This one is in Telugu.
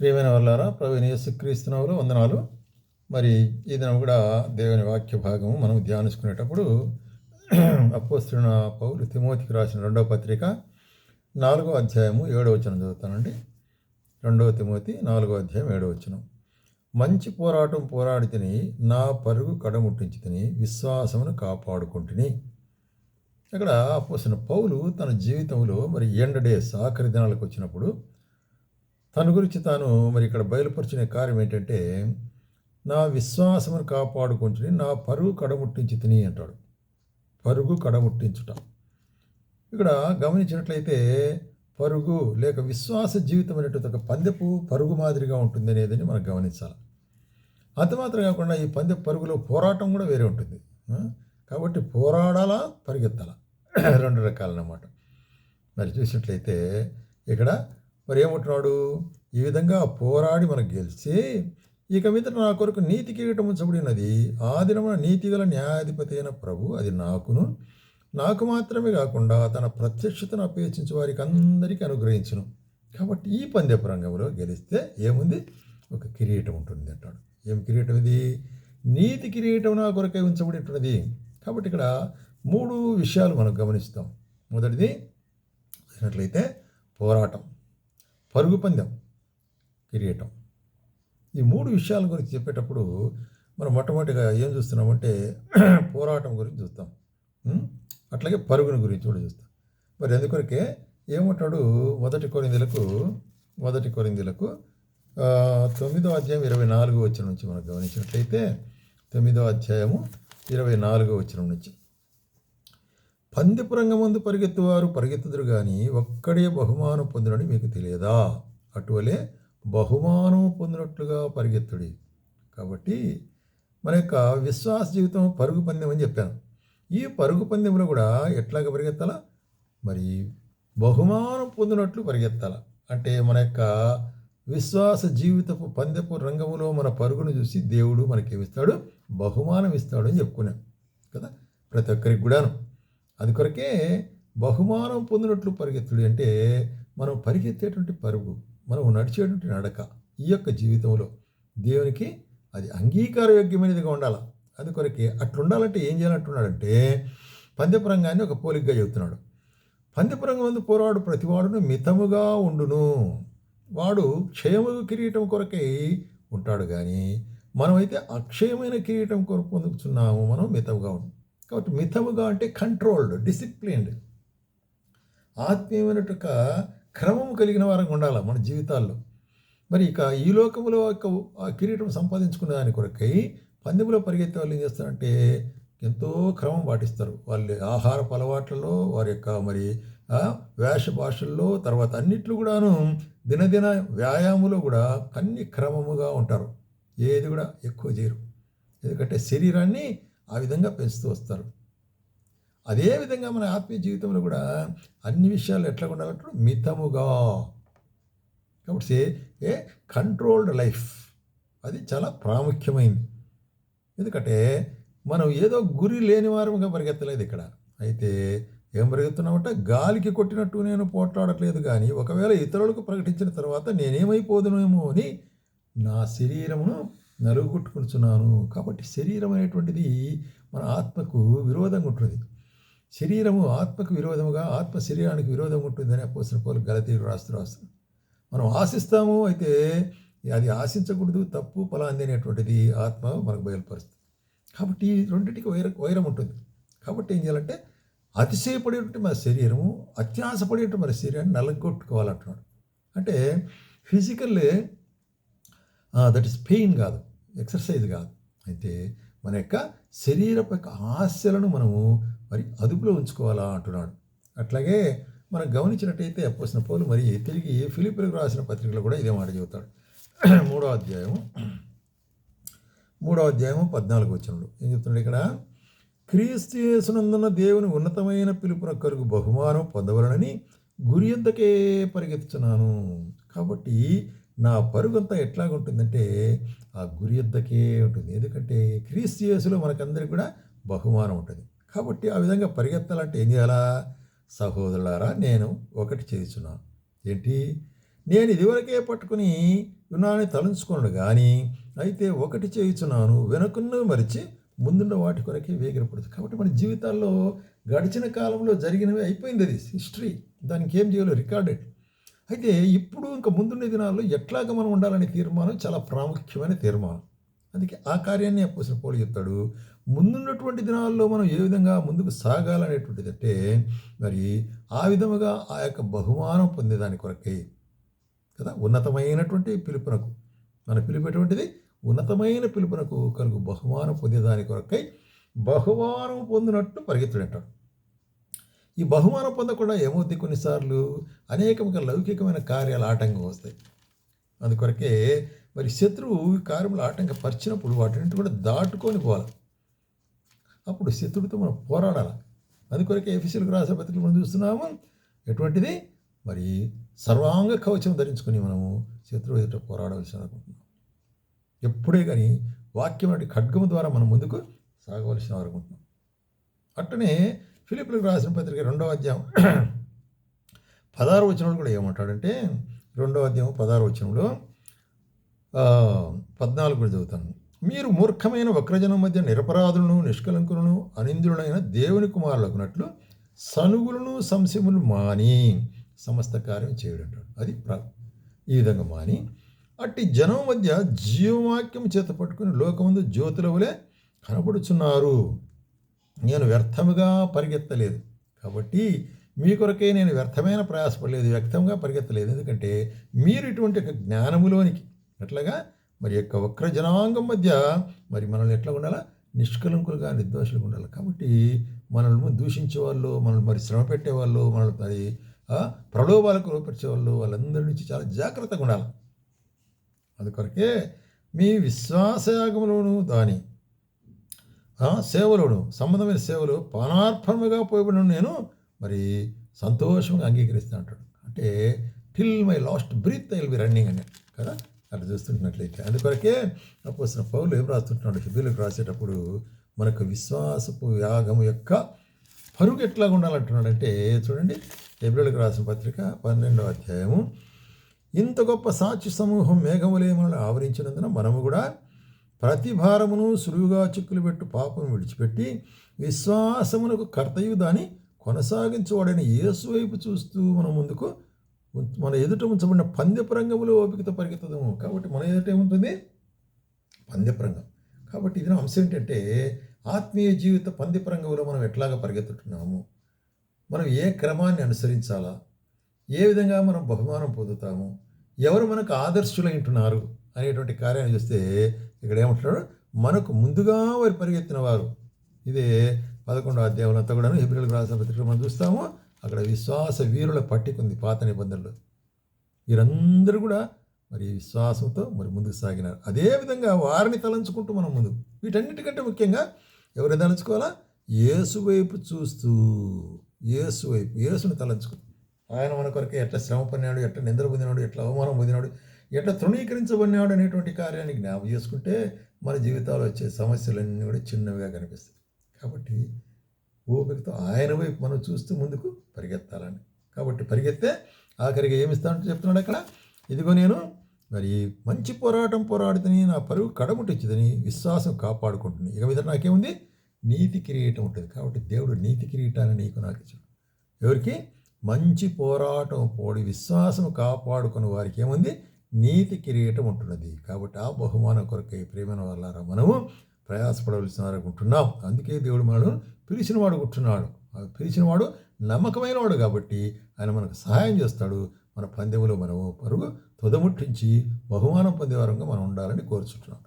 ప్రియమైన వాళ్ళారా ప్రవీణ యేసుక్రీస్తునవులు వందనాలు. మరి ఈ దినం కూడా దేవుని వాక్య భాగము మనం ధ్యానించుకునేటప్పుడు అపోస్తున్న పౌలు తిమోతికి రాసిన రెండవ పత్రిక నాలుగో అధ్యాయము ఏడో వచనం చదువుతానండి. రెండవ తిమోతి నాలుగో అధ్యాయం ఏడో వచనం. మంచి పోరాటం పోరాడి తిని నా పరుగు కడముట్టించి తిని విశ్వాసమును కాపాడుకుంటుని. ఇక్కడ అపోసిన పౌలు తన జీవితంలో మరి ఎండ డేస్ ఆఖరి దినాలకు వచ్చినప్పుడు తన గురించి తాను మరి ఇక్కడ బయలుపరిచిన కార్యం ఏంటంటే నా విశ్వాసమును కాపాడుకుంటుని నా పరుగు కడముట్టించి తిని అంటాడు. పరుగు కడముట్టించుట. ఇక్కడ గమనించినట్లయితే పరుగు లేక విశ్వాస జీవితం అనేటువంటి ఒక పందెపు పరుగు మాదిరిగా ఉంటుంది అనేదని మనం గమనించాలి. అంత మాత్రం కాకుండా ఈ పందె పరుగులో పోరాటం కూడా వేరే ఉంటుంది. కాబట్టి పోరాడాలా పరిగెత్తాలా? రెండు రకాలన్నమాట. మరి చూసినట్లయితే ఇక్కడ మరి ఏమంటున్నాడు ఈ విధంగా పోరాడి మనకు గెలిచి ఇక మీద నా కొరకు నీతి కిరీటం ఉంచబడినది. ఆ దినమున నీతి గల న్యాయాధిపతి అయిన ప్రభు అది నాకును నాకు మాత్రమే కాకుండా తన ప్రత్యక్షతను అపేక్షించే వారికి అందరికీ అనుగ్రహించును. కాబట్టి ఈ పందెపు రంగంలో గెలిస్తే ఏముంది? ఒక కిరీటం ఉంటుంది అంటాడు. ఏం కిరీటం ఇది? నీతి కిరీటం నా కొరకై ఉంచబడి కాబట్టి ఇక్కడ మూడు విషయాలు మనం గమనిస్తాం. మొదటిది చూసినట్లయితే పోరాటం. పరుగు పందెం కిరీటం. ఈ మూడు విషయాల గురించి చెప్పేటప్పుడు మనం మొట్టమొదటిగా ఏం చూస్తున్నామంటే పోరాటం గురించి చూస్తాం. అట్లాగే పరుగుని గురించి కూడా చూస్తాం. మరి ఎందుకొరకే ఏమంటాడు మొదటి కొరిందులకు మొదటి కొరిందులకు తొమ్మిదో అధ్యాయం ఇరవై నాలుగో వచ్చిన నుంచి మనం గమనించినట్లయితే తొమ్మిదో అధ్యాయము ఇరవై నాలుగో వచ్చిన నుంచి. పందెపు రంగమందు పరిగెత్తువారు పరిగెత్తుదురు కానీ ఒక్కడే బహుమానం పొందునని మీకు తెలియదా? అటువలే బహుమానం పొందినట్లుగా పరిగెత్తుడి. కాబట్టి మన యొక్క విశ్వాస జీవితం పరుగు పందెం అని చెప్పాను. ఈ పరుగు పందెంలో కూడా ఎట్లాగా పరిగెత్తాలా? మరి బహుమానం పొందినట్లు పరిగెత్తాల? అంటే మన యొక్క విశ్వాస జీవితపు పందెపు రంగంలో మన పరుగును చూసి దేవుడు మనకి ఇస్తాడు బహుమానం ఇస్తాడు అని చెప్పుకున్నాం. కదా? ప్రతి ఒక్కరికి కూడాను. అది కొరకే బహుమానం పొందినట్లు పరిగెత్తుడు అంటే మనం పరిగెత్తేటువంటి పరుగు మనం నడిచేటువంటి నడక ఈ యొక్క జీవితంలో. దేవునికి అది అంగీకారయోగ్యమైనదిగా ఉండాలి? అది కొరకే అట్లుండాలంటే ఏం చేయాలంటున్నాడంటే పందెపు రంగాన్ని ఒక పోలికగా చెబుతున్నాడు. పందెపురంగం ముందు పోరాడు ప్రతివాడును మితముగా ఉండును. వాడు క్షయము కిరీటం కొరకై ఉంటాడు కానీ మనమైతే అక్షయమైన కిరీటం కొరకు పొందుతున్నాము మనం మితముగా ఉండు కాబట్టి మితముగా అంటే కంట్రోల్డ్ డిసిప్లిన్డ్. ఆత్మీయమైన క్రమము క్రమం కలిగిన వారంగా ఉండాలి మన జీవితాల్లో. మరి ఇక ఈ లోకములో యొక్క ఆ కిరీటం సంపాదించుకునే దాని కొరకై పందెంలో పరిగెత్తే వాళ్ళు ఏం చేస్తారంటే ఎంతో క్రమం పాటిస్తారు. వాళ్ళ ఆహారపు అలవాట్లలో వారి యొక్క మరి వేష భాషల్లో తర్వాత అన్నిట్లు కూడాను దినదిన వ్యాయామంలో కూడా అన్ని క్రమముగా ఉంటారు. ఏది కూడా ఎక్కువ చేయరు. ఎందుకంటే శరీరాన్ని ఆ విధంగా పెంచుతూ వస్తారు. అదేవిధంగా మన ఆత్మీయ జీవితంలో కూడా అన్ని విషయాలు ఎట్లా ఉండాలంటే మితముగా. కాబట్టి ఏ కంట్రోల్డ్ లైఫ్ అది చాలా ప్రాముఖ్యమైంది. ఎందుకంటే మనం ఏదో గురి లేని వారముగా పరిగెత్తలేదు ఇక్కడ. అయితే ఏం పరిగెత్తున్నామంటే? గాలికి కొట్టినట్టు నేను పోట్లాడట్లేదు కానీ ఒకవేళ ఇతరులకు ప్రకటించిన తర్వాత నేనేమైపోదునేమో అని నా శరీరమును నలుగుట్టుకుంటున్నాను కాబట్టి శరీరం అనేటువంటిది మన ఆత్మకు విరోధంగా ఉంటుంది. శరీరము ఆత్మకు విరోధముగా ఆత్మ శరీరానికి విరోధంగా ఉంటుందని అపోసిన పోలు గలతీరు రాస్తూ రాస్తారు మనం ఆశిస్తాము అయితే అది ఆశించకూడదు తప్పు ఫలాంది అనేటువంటిది ఆత్మ మనకు బయలుపరుస్తుంది. కాబట్టి రెండింటికి వైర వైరం ఉంటుంది. కాబట్టి ఏం చేయాలంటే అతిశయపడేటువంటి మన శరీరము అత్యాసపడేటువంటి మన శరీరాన్ని నలగొట్టుకోవాలంటున్నాడు. అంటే ఫిజికల్లీ దట్ ఇస్ పెయిన్ కాదు. ఎక్సర్సైజ్ కాదు. అయితే మన యొక్క శరీరపు యొక్క ఆశలను మనము మరి అదుపులో ఉంచుకోవాలా అంటున్నాడు. అట్లాగే మనం గమనించినట్టయితే అప్పసిన పోలు మరి తిరిగి ఫిలిపిలకు రాసిన పత్రికలో కూడా ఇదే మాట చెబుతాడు. మూడో అధ్యాయం మూడో అధ్యాయం పద్నాలుగు వచ్చినప్పుడు ఏం చెప్తున్నాడు ఇక్కడ? క్రీస్తు యేసునందున్న దేవుని ఉన్నతమైన పిలుపున కరుగు బహుమానం పొందవలనని గురి ఎంతకే పరిగెత్తుచున్నాను? కాబట్టి నా పరుగంతా ఎట్లాగుంటుందంటే ఆ గురి ఎద్దకే ఉంటుంది. ఎందుకంటే క్రీస్తు యేసులో మనకందరికి కూడా బహుమానం ఉంటుంది. కాబట్టి ఆ విధంగా పరిగెత్తాలంటే ఏం చేయాలా? సహోదరులారా నేను ఒకటి చేస్తున్నాను. ఏంటి? నేను ఇదివరకే పట్టుకుని ఉన్నానని తలంచుకున్నాడు కానీ అయితే ఒకటి చేయుచున్నాను. వెనుకను మరిచి ముందున్న వాటి కొరకే వేగిరపడుతుంది. కాబట్టి మన జీవితాల్లో గడిచిన కాలంలో జరిగినవి అయిపోయింది అది. హిస్టరీ. దానికి ఏం చేయాలో రికార్డెడ్. అయితే ఇప్పుడు ఇంకా ముందున్న దినాల్లో ఎట్లాగా మనం ఉండాలనే తీర్మానం చాలా ప్రాముఖ్యమైన తీర్మానం. అందుకే ఆ కార్యాన్ని అప్పసిన పోలి చెప్తాడు. ముందున్నటువంటి దినాల్లో మనం ఏ విధంగా ముందుకు సాగాలనేటువంటిది అంటే మరి ఆ విధముగా ఆ యొక్క బహుమానం పొందేదాని కొరకై కదా ఉన్నతమైనటువంటి పిలుపునకు మన పిలుపు ఎటువంటిది ఉన్నతమైన పిలుపునకు కలుగు బహుమానం పొందేదాని కొరకై బహుమానం పొందినట్టు పరిగెత్తుడంటాడు. ఈ బహుమానం పొందకుండా ఏమవుద్ది కొన్నిసార్లు? అనేకమైన లౌకికమైన కార్యాలు ఆటంకం వస్తాయి. అందుకొరకే మరి శత్రువు ఈ కార్యములు ఆటంకపరిచినప్పుడు వాటిని కూడా దాటుకొని పోవాలి. అప్పుడు శత్రుడితో మనం పోరాడాలి. అందుకొరకే ఎఫీసీలకు రాసే పత్రికలు మనం చూస్తున్నాము. ఎటువంటిది? మరి సర్వాంగ కవచం ధరించుకొని మనము శత్రువు ఎదుట పోరాడవలసి అనుకుంటున్నాం. ఎప్పుడే కానీ వాక్యం అంటే ఖడ్గము ద్వారా మనం ముందుకు సాగవలసిన అనుకుంటున్నాం. అట్టనే ఫిలిపులకు రాసిన పత్రిక రెండవ అధ్యాయం. పదహారు వచనంలో కూడా ఏమంటాడంటే రెండవ అధ్యాయం పదహారు వచనంలో పద్నాలుగు కూడా చదువుతాను. మీరు మూర్ఖమైన వక్రజనం మధ్య నిరపరాధులను నిష్కలంకులను అనిందులైన దేవుని కుమారులకున్నట్లు సనుగులను సంశయములు మాని సమస్త కార్యం చేయడంటాడు. అది ప్ర ఈ విధంగా మాని అట్టి జనం మధ్య జీవవాక్యం చేత పట్టుకుని లోకముందు జ్యోతుల వలె కనబడుచున్నారు నేను వ్యర్థముగా పరిగెత్తలేదు. కాబట్టి మీ కొరకే నేను వ్యర్థమైన ప్రయాసపడలేదు వ్యక్తంగా పరిగెత్తలేదు. ఎందుకంటే మీరు ఇటువంటి ఒక జ్ఞానములోనికి ఎట్లాగా మరి యొక్క వక్ర జనాంగం మధ్య మరి మనల్ని ఎట్లా ఉండాలా? నిష్కలంకులుగా నిర్దోషులుగా ఉండాలి. కాబట్టి మనల్ని దూషించే వాళ్ళు మనల్ని మరి శ్రమ పెట్టేవాళ్ళు మనల్ని మరి ప్రలోభాలకు లోపరిచే వాళ్ళు వాళ్ళందరి నుంచి చాలా జాగ్రత్తగా ఉండాలి. అందుకొరకే మీ విశ్వాసయాగంలోనూ దాని ఆ, సేవలోను సంబంధమైన సేవలు పానార్పణముగా పోయిన నేను మరి సంతోషంగా అంగీకరిస్తా అంటాడు. అంటే till my last breath I will be running అని కదా? అట్లా చూస్తుంటున్నట్లయితే. అందుకొరకే అప్పుడు పౌలు ఏం రాస్తుంటున్నాడు? హిబీలకు రాసేటప్పుడు మనకు విశ్వాసపు యాగము యొక్క పరుగు ఎట్లా ఉండాలంటున్నాడంటే చూడండి ఎబ్రిల్కి రాసిన పత్రిక పన్నెండవ అధ్యాయము. ఇంత గొప్ప సాక్షి సమూహం మేఘములే మనల్ని ఆవరించినందున మనము కూడా ప్రతి భారమును సులువుగా చిక్కులు పెట్టు పాపం విడిచిపెట్టి విశ్వాసమునకు కర్తయు దాన్ని కొనసాగించవాడని యేసు వైపు చూస్తూ మన ముందుకు మన ఎదుట ఉంచబడిన పందెపరంగములో ఓపికతో పరిగెత్తదము. కాబట్టి మన ఎదుట ఏముంటుంది? పంద్యప్రంగం కాబట్టి ఇది అంశం ఏంటంటే ఆత్మీయ జీవిత పందెపరంగంలో మనం ఎట్లాగా పరిగెత్తుతున్నాము? మనం ఏ క్రమాన్ని అనుసరించాలా? ఏ విధంగా మనం బహుమానం పొందుతాము? ఎవరు మనకు ఆదర్శులై ఉంటున్నారు? అనేటువంటి కార్యాన్ని చూస్తే ఇక్కడ ఏమంటున్నాడు? మనకు ముందుగా వారు పరిగెత్తిన వారు. ఇదే పదకొండో అధ్యాయంలో అంతా కూడా ఏప్రిల్ రాసిన పత్రికలో మనం చూస్తాము. అక్కడ విశ్వాస వీరుల పట్టిక ఉంది పాత నిబంధనలు. వీరందరూ కూడా మరి విశ్వాసంతో మరి ముందుకు సాగినారు. అదేవిధంగా వారిని తలంచుకుంటూ మనం ముందు వీటన్నిటికంటే ముఖ్యంగా ఎవరిని తలంచుకోవాలా? యేసు వైపు చూస్తూ యేసు వైపు యేసుని తలంచుకో ఆయన మన కొరకు ఎట్లా శ్రమ పొందినాడు ఎట్లా నిద్ర పొందినాడు ఎట్లా అవమానం పొందినాడు ఎట్లా తృణీకరించబడినాడు అనేటువంటి కార్యాన్ని జ్ఞాపం చేసుకుంటే మన జీవితాల్లో వచ్చే సమస్యలన్నీ కూడా చిన్నవిగా కనిపిస్తాయి. కాబట్టి ఓపికతో ఆయన వైపు మనం చూస్తూ ముందుకు పరిగెత్తాలని. కాబట్టి పరిగెత్తే ఆఖరికి ఏమిస్తానంటే చెప్తున్నాడు అక్కడ? ఇదిగో నేను మరి మంచి పోరాటం పోరాడుతని నా పరుగు కడముట్టించదని విశ్వాసం కాపాడుకుంటుంది ఇక మీద నాకేముంది? నీతి కిరీటం ఉంటుంది. కాబట్టి దేవుడు నీతి కిరీటాన్ని నీకు నాకు ఇచ్చాడు. ఎవరికి? మంచి పోరాటం పోడి విశ్వాసం కాపాడుకున్న వారికి ఏముంది? నీతి కిరీటం ఉంటున్నది. కాబట్టి ఆ బహుమానం కొరకై ప్రేమైన వాళ్ళారా మనము ప్రయాసపడవలసిన వారు ఉంటున్నాం అందుకే దేవుడు మనను పిలిచినవాడు ఉంటున్నాడు పిలిచినవాడు నమ్మకమైన వాడు కాబట్టి ఆయన మనకు సహాయం చేస్తాడు. మన పందెములో మనము పరుగు తుదముట్టించి బహుమానం పొందేవారంగా మనం ఉండాలని కోరుచుంటున్నాం.